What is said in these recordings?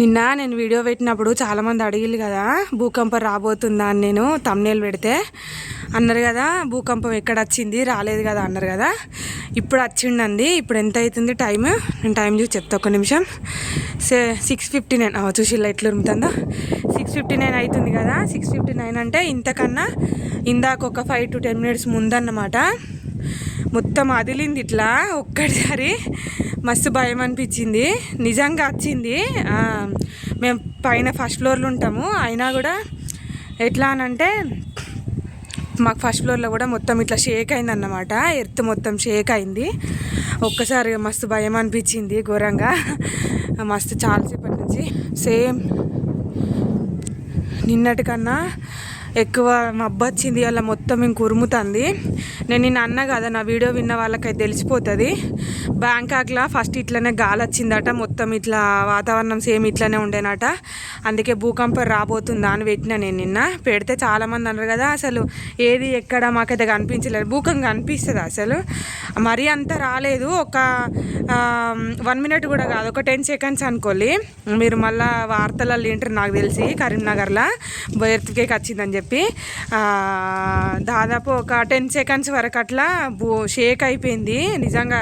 నిన్న నేను వీడియో పెట్టినప్పుడు చాలామంది అడిగిల్లు కదా భూకంపం రాబోతుందా అని నేను తమ్నేలు పెడితే. అన్నారు కదా భూకంపం ఎక్కడ వచ్చింది రాలేదు కదా అన్నారు కదా. ఇప్పుడు వచ్చిండండి. ఇప్పుడు ఎంత అవుతుంది టైం నేను టైం చూసి చెప్తా ఒక నిమిషం. సే సిక్స్ ఫిఫ్టీ నైన్ చూసిల్లా ఎట్లా ఉరుముతుందో. సిక్స్ ఫిఫ్టీ నైన్ అవుతుంది కదా. సిక్స్ ఫిఫ్టీ నైన్ అంటే ఇంతకన్నా ఇందాక ఒక ఫైవ్ టు టెన్ మినిట్స్ ముందన్నమాట. మొత్తం అదిలింది ఇట్లా ఒక్కసారి మస్తు భయం అనిపించింది. నిజంగా వచ్చింది. మేము పైన ఫస్ట్ ఫ్లోర్లో ఉంటాము. అయినా కూడా ఎట్లా అనంటే మాకు ఫస్ట్ ఫ్లోర్లో కూడా మొత్తం ఇట్లా షేక్ అయింది అన్నమాట ఎర్త్ మొత్తం షేక్ అయింది. ఒక్కసారి మస్తు భయం అనిపించింది ఘోరంగా. మస్తు చాలాసేపటి నుంచి. సేమ్ నిన్నటికన్నా ఎక్కువ మబ్బొచ్చింది అలా మొత్తం ఇంక ఉరుముతుంది. నేను నిన్న అన్న కదా నా వీడియో విన్న వాళ్ళకైతే తెలిసిపోతుంది. బ్యాంకాక్లో ఫస్ట్ ఇట్లనే గాలి వచ్చిందట మొత్తం ఇట్లా వాతావరణం సేమ్ ఇట్లనే ఉండేనట. అందుకే భూకంపం రాబోతుందా అని పెట్టిన నేను నిన్న. పెడితే చాలామంది అన్నారు కదా అసలు ఏది ఎక్కడ మాకైతే కనిపించలేదు. భూకంపం కనిపిస్తుంది అసలు? మరీ అంత రాలేదు. ఒక వన్ మినిట్ కూడా కాదు ఒక టెన్ సెకండ్స్ అనుకోండి. మీరు మళ్ళీ వార్తలలో వింటారు నాకు తెలిసి కరీంనగర్లో. బర్త్కేక్ వచ్చిందని చెప్పి. చెప్పి దాదాపు ఒక టెన్ సెకండ్స్ వరకు అట్లా బో షేక్ అయిపోయింది. నిజంగా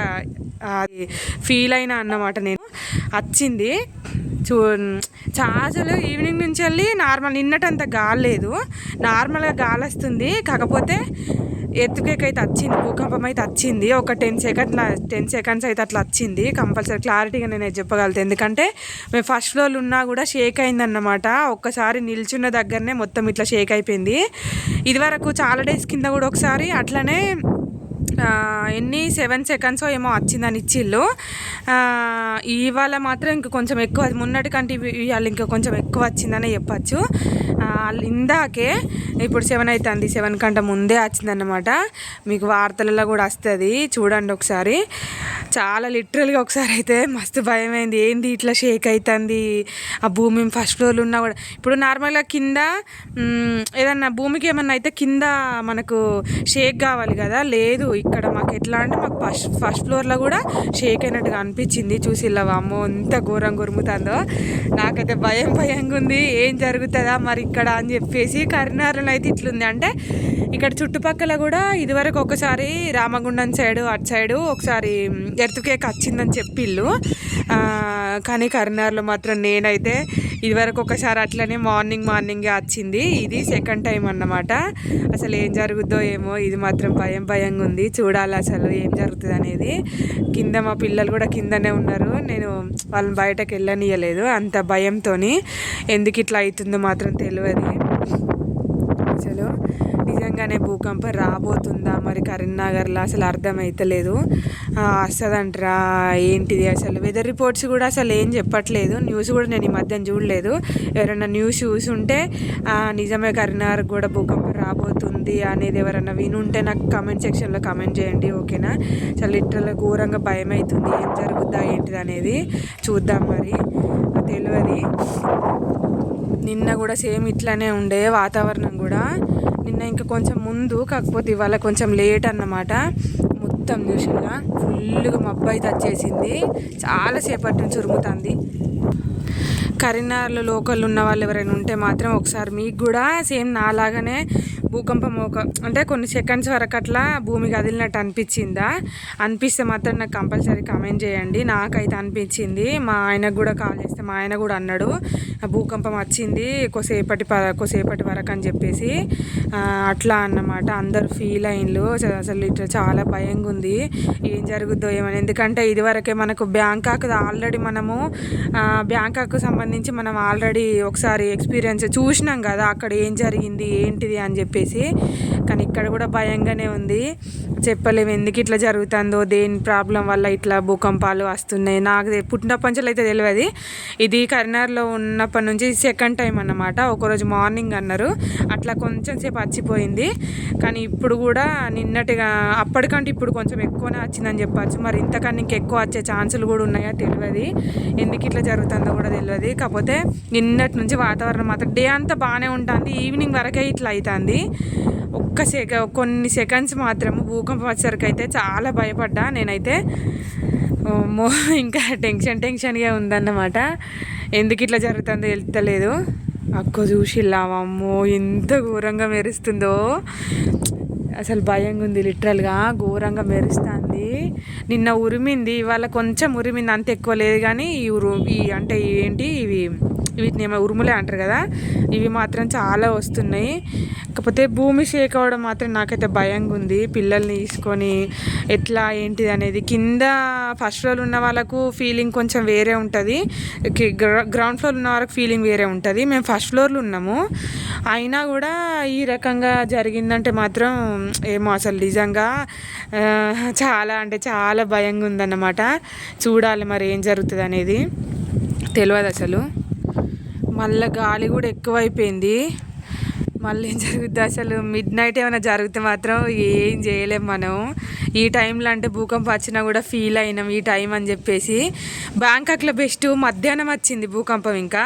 ఫీల్ అయినా అన్నమాట నేను. వచ్చింది చూ చార్జలు ఈవినింగ్ నుంచి వెళ్ళి నార్మల్ నిన్నటంత గాలి లేదు నార్మల్గా గాలి వస్తుంది కాకపోతే ఎత్తుకేక్ అయితే వచ్చింది భూకంపం అయితే వచ్చింది. ఒక టెన్ సెకండ్ టెన్ సెకండ్స్ అయితే అట్లా వచ్చింది. కంపల్సరీ క్లారిటీగా నేను చెప్పగలుగుతాను ఎందుకంటే మేము ఫస్ట్ ఫ్లోర్లో ఉన్నా కూడా షేక్ అయిందన్నమాట. ఒక్కసారి నిల్చున్న దగ్గరనే మొత్తం ఇట్లా షేక్ అయిపోయింది. ఇదివరకు చాలా డేస్ కింద కూడా ఒకసారి అట్లనే ఎన్ని సెవెన్ సెకండ్స్ ఏమో వచ్చిందని ఇచ్చిళ్ళు. ఇవాళ మాత్రం ఇంకా కొంచెం ఎక్కువ మొన్నటి కంటే ఇవాళ ఇంకా కొంచెం ఎక్కువ వచ్చిందనే చెప్పచ్చు. ఇందాకే ఇప్పుడు సెవెన్ అవుతుంది సెవెన్ కంటే ముందే వచ్చిందన్నమాట. మీకు వార్తలలో కూడా వస్తుంది. చూడండి ఒకసారి. చాలా లిటరల్గా ఒకసారి అయితే మస్తు భయమైంది. ఏంది ఇట్లా షేక్ అవుతుంది ఆ భూమి ఫస్ట్ ఫ్లోర్లో ఉన్నా కూడా. ఇప్పుడు నార్మల్గా కింద ఏదన్నా భూమికి ఏమన్నా అయితే కింద మనకు షేక్ కావాలి కదా? లేదు. ఇక్కడ మాకు ఎట్లా అంటే మాకు ఫస్ట్ ఫస్ట్ ఫ్లోర్లో కూడా షేక్ అయినట్టుగా అనిపించింది. చూసి ఇలా అమ్మో ఎంత ఘోరం గురుముతుందో నాకైతే భయం భయంగా ఉంది ఏం జరుగుతుందా? మరి ఇక్కడ అని చెప్పేసి కరీంనగర్లో అయితే ఇట్లుంది. అంటే ఇక్కడ చుట్టుపక్కల కూడా ఇదివరకు ఒకసారి రామగుండం సైడు అటు సైడు ఒకసారి ఎర్తుకేక్ వచ్చిందని చెప్పిళ్ళు. కానీ కరీంనగర్లో మాత్రం నేనైతే ఇదివరకు ఒకసారి అట్లనే మార్నింగ్ మార్నింగే వచ్చింది. ఇది సెకండ్ టైం అన్నమాట. అసలు ఏం జరుగుద్దో ఏమో ఇది మాత్రం భయం భయంగా ఉంది. చూడాలి అసలు ఏం జరుగుతుంది అనేది. కింద మా పిల్లలు కూడా కిందనే ఉన్నారు. నేను వాళ్ళని బయటకు వెళ్ళనియలేదు. అంత భయంతో ఎందుకు ఇట్లా అవుతుందో మాత్రం తెలియదు అసలు నిజంగానే భూకంపం రాబోతుందా? మరి కరీంనగర్లో అసలు అర్థమైతలేదు. ఆ, వస్తుందంటరా ఏంటిది అసలు? వెదర్ రిపోర్ట్స్ కూడా అసలు ఏం చెప్పట్లేదు. న్యూస్ కూడా నేను ఈ మధ్యన చూడలేదు. ఎవరైనా న్యూస్ చూసి ఉంటే నిజమే కరీంనగర్ కూడా భూకంపం రాబోతుంది అనేది ఎవరైనా వినుంటే నాకు కమెంట్ సెక్షన్లో కమెంట్ చేయండి ఓకేనా? అసలు లిటరల్ ఘోరంగా భయం అవుతుంది ఏం జరుగుద్దా ఏంటిది అనేది చూద్దాం మరి. తెలియదు. నిన్న కూడా సేమ్ ఇట్లానే ఉండే వాతావరణం కూడా. నిన్న ఇంకా కొంచెం ముందు కాకపోతే ఇవాళ కొంచెం లేట్ అన్నమాట. మొత్తం చూసినా ఫుల్గా మబ్బు అయితే వచ్చేసింది చాలాసేపటి నుంచి ఉరుముతుంది. కరీంనగర్లో లోకల్ ఉన్న వాళ్ళు ఎవరైనా ఉంటే మాత్రం ఒకసారి మీకు కూడా సేమ్ నాలాగానే భూకంపం ఒక అంటే కొన్ని సెకండ్స్ వరకు అట్లా భూమి కదిలినట్టు అనిపించిందా? అనిపిస్తే మాత్రం నాకు కంపల్సరీ కమెంట్ చేయండి. నాకైతే అనిపించింది. మా ఆయనకు కూడా కాల్ చేస్తే మా ఆయన కూడా అన్నాడు భూకంపం వచ్చింది కొసేపటి ప కొసేపటి వరకు అని చెప్పేసి. అట్లా అన్నమాట. అందరూ ఫీల్ అయిన్లు. అసలు- ఇట్లా చాలా భయంగా ఉంది. ఏం జరుగుద్దో ఏమని ఎందుకంటే ఇదివరకే మనకు బ్యాంకాక్ ఆల్రెడీ మనము బ్యాంక్ బ్యాంకాక్ సంబంధించి మనం ఆల్రెడీ ఒకసారి ఎక్స్పీరియన్స్ చూసినాం కదా అక్కడ ఏం జరిగింది ఏంటిది అని చెప్పేసి. కానీ ఇక్కడ కూడా భయంగానే ఉంది. చెప్పలేము ఎందుకు ఇట్లా జరుగుతుందో దేని ప్రాబ్లం వల్ల ఇట్లా భూకంపాలు వస్తున్నాయి. నాకు తె- అయితే తెలియదు ఇది కరీనగర్లో ఉన్నప్పటి నుంచి సెకండ్ టైం అన్నమాట. ఒకరోజు మార్నింగ్ అన్నారు. అట్లా కొంచెం సేపు వచ్చిపోయింది కానీ ఇప్పుడు కూడా నిన్నటిగా అప్పటికంటే ఇప్పుడు కొంచెం ఎక్కువనే వచ్చిందని చెప్పచ్చు. మరి ఇంతకన్నా ఇంకెక్కువ వచ్చే ఛాన్సులు కూడా ఉన్నాయో తెలియదు ఎందుకు ఇట్లా జరుగుతుందో కూడా తెలియదు కాకపోతే నిన్నటి నుంచి వాతావరణం మాత్రం డే అంతా బాగానే ఉంటుంది. ఈవినింగ్ వరకే ఇట్లా అవుతుంది ఒక్క సెక కొన్ని సెకండ్స్ మాత్రము భూకంపం వచ్చేసరికి అయితే చాలా భయపడ్డా. నేనైతే మో ఇంకా టెన్షన్ టెన్షన్గా ఉందన్నమాట. ఎందుకు ఇట్లా జరుగుతుందో తెలుస్తలేదు అక్క చూసి అమ్మో ఎంత ఘోరంగా మెరుస్తుందో. అసలు భయంగా ఉంది లిటరల్గా. ఘోరంగా మెరుస్తుంది. నిన్న ఉరిమింది ఇవాళ కొంచెం ఉరిమింది అంత ఎక్కువ లేదు కానీ ఈ ఉరు ఈ అంటే ఏంటి ఇవి వీటిని ఏమో ఉరుములే అంటారు కదా ఇవి మాత్రం చాలా వస్తున్నాయి. కాకపోతే భూమి షేక్ అవ్వడం మాత్రం నాకైతే భయంగా ఉంది. పిల్లల్ని తీసుకొని ఎట్లా ఏంటిది అనేది కింద ఫస్ట్ ఫ్లోర్ ఉన్న వాళ్ళకు ఫీలింగ్ కొంచెం వేరే ఉంటుంది. గ్రౌండ్ ఫ్లోర్ ఉన్న వాళ్ళకి ఫీలింగ్ వేరే ఉంటుంది. మేము ఫస్ట్ ఫ్లోర్లో ఉన్నాము. అయినా కూడా ఈ రకంగా జరిగిందంటే మాత్రం ఏమో అసలు నిజంగా చాలా అంటే చాలా భయంగా ఉందన్నమాట చూడాలి మరి ఏం జరుగుతుంది అనేది తెలియదు అసలు. మళ్ళీ గాలి కూడా ఎక్కువైపోయింది. మళ్ళీ ఏం జరుగుతుంది అసలు? మిడ్ నైట్ ఏమైనా జరిగితే మాత్రం ఏం చేయలేం మనం. ఈ టైంలో అంటే భూకంపం వచ్చినా కూడా ఫీల్ అయినాం ఈ టైం అని చెప్పేసి. బ్యాంకాక్లో బెస్ట్ మధ్యాహ్నం వచ్చింది భూకంపం ఇంకా.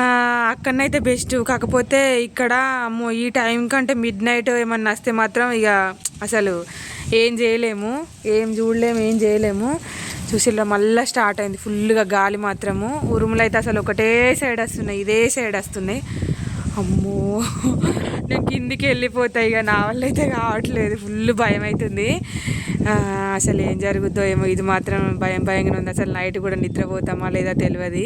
అక్కడనైతే బెస్ట్. కాకపోతే ఇక్కడ అమ్మో ఈ టైం కంటే మిడ్ నైట్ ఏమన్నా వస్తే మాత్రం ఇక అసలు ఏం చేయలేము. ఏం చూడలేము ఏం చేయలేము. చూసిల్లా మళ్ళీ స్టార్ట్ అయింది. ఫుల్గా గాలి మాత్రము. ఉరుములు అయితే అసలు ఒకటే సైడ్ వస్తున్నాయి ఇదే సైడ్ వస్తున్నాయి. అమ్మో. నేను కిందికి వెళ్ళిపోతాయి ఇక నా వల్ల అయితే కావట్లేదు. ఫుల్ భయం అవుతుంది. అసలు ఏం జరుగుద్దో ఏమో ఇది మాత్రం భయం భయంగా ఉంది. అసలు నైట్ కూడా నిద్రపోతామా లేదా తెలియదు.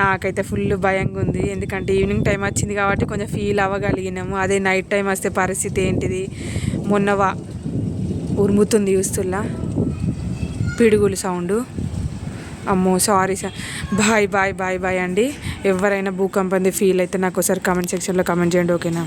నాకైతే ఫుల్ భయంగా ఉంది. ఎందుకంటే ఈవినింగ్ టైం వచ్చింది కాబట్టి కొంచెం ఫీల్ అవ్వగలిగినాము. అదే నైట్ టైం వస్తే పరిస్థితి ఏంటిది? మొన్నవా ఉరుముతుంది చూస్తుల్లా పిడుగులు సౌండు అమ్మో sorry sir bye bye bye bye అండి. ఎవరైనా భూకంపంది ఫీల్ అయితే నాకు ఒకసారి కామెంట్ సెక్షన్లో కామెంట్ చేయండి ఓకేనా